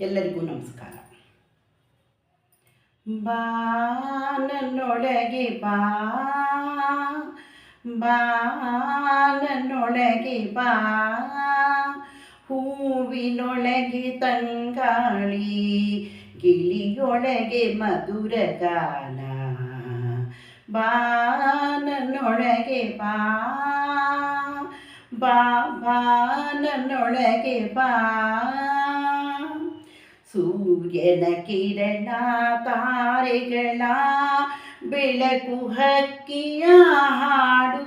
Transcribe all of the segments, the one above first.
ಎಲ್ಲರಿಗೂ ನಮಸ್ಕಾರ. ಬಾ ನನ್ನೊಳಗೆ ಬಾ ಬಾ ನನ್ನೊಳಗೆ ಬಾ, ಹೂವಿನೊಳಗೆ ತಂಗಾಳಿ ಗಿಳಿಯೊಳಗೆ ಮಧುರ ಗಾನ. ಬಾ ನನ್ನೊಳಗೆ ಬಾ ಬಾ ಬಾ ಸೂರ್ಯನ ಕಿರಣ ತಾರೆಗಳ ಬೆಳಕು ಹಕ್ಕಿಯ ಹಾಡು.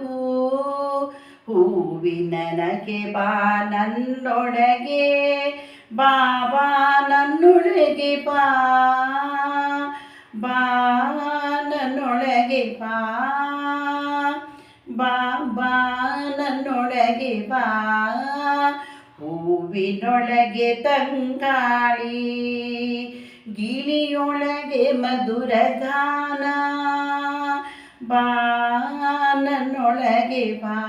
ಹೂವಿನ ನಗೆ ಬಾ ನನ್ನೊಳಗೆ, ಬಾಬಾ ನನ್ನೊಳಗೆ ಬಾ. ಬಾ ನನ್ನೊಳಗೆ ಬಾ. ಬಾ ನನ್ನೊಳಗೆ ಬಾ. ಹೂವಿನೊಳಗೆ ತಂಗಾಳಿ, ಗಿಳಿಯೊಳಗೆ ಮಧುರ ಗಾನ ಬಾ ಬಾನನೊಳಗೆ ಬಾ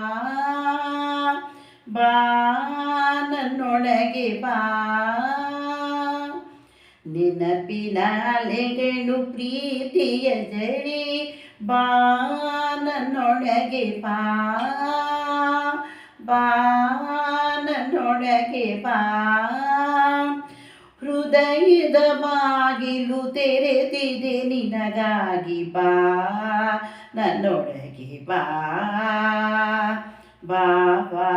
ಬಾನನೊಳಗೆ ಬಾ. ನೆನಪಿನ ಅಲೆಗಳು ಪ್ರೀತಿಯ ಜರಿ, ಬಾನನೊಳಗೆ ಬಾ ಬಾ. ನನ್ನೊಳಗೆ ಬಾ ಹೃದಯದ ಬಾಗಿಲು ತೆರೆದಿದೆ ನಿನಗಾಗಿ ಬಾ ನನ್ನೊಳಗೆ ಬಾ ಬಾ ಬಾ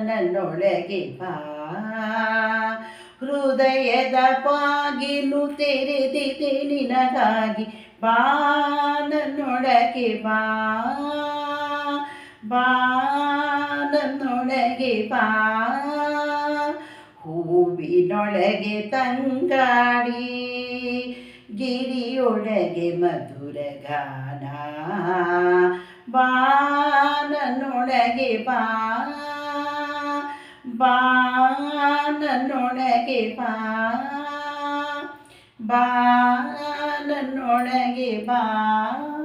ನನ್ನೊಳಗೆ ಬಾ ಹೃದಯದ ಬಾಗಿಲು ತೆರೆದಿದೆ ನಿನಗಾಗಿ ಬಾ ನನ್ನೊಳಗೆ ಬಾ ಬಾ ನನ್ನೊಳಗೆ ಬಾ. ಹೂವಿನೊಳಗೆ ತಂಗಾಡಿ ಗಿರಿಯೊಳಗೆ ಮಧುರ ಗಾನ ಬಾನನೊಳಗೆ ಬಾ. ಬಾನನೊಳಗೆ ಬಾ. ಬಾನನೊಳಗೆ ಬಾ.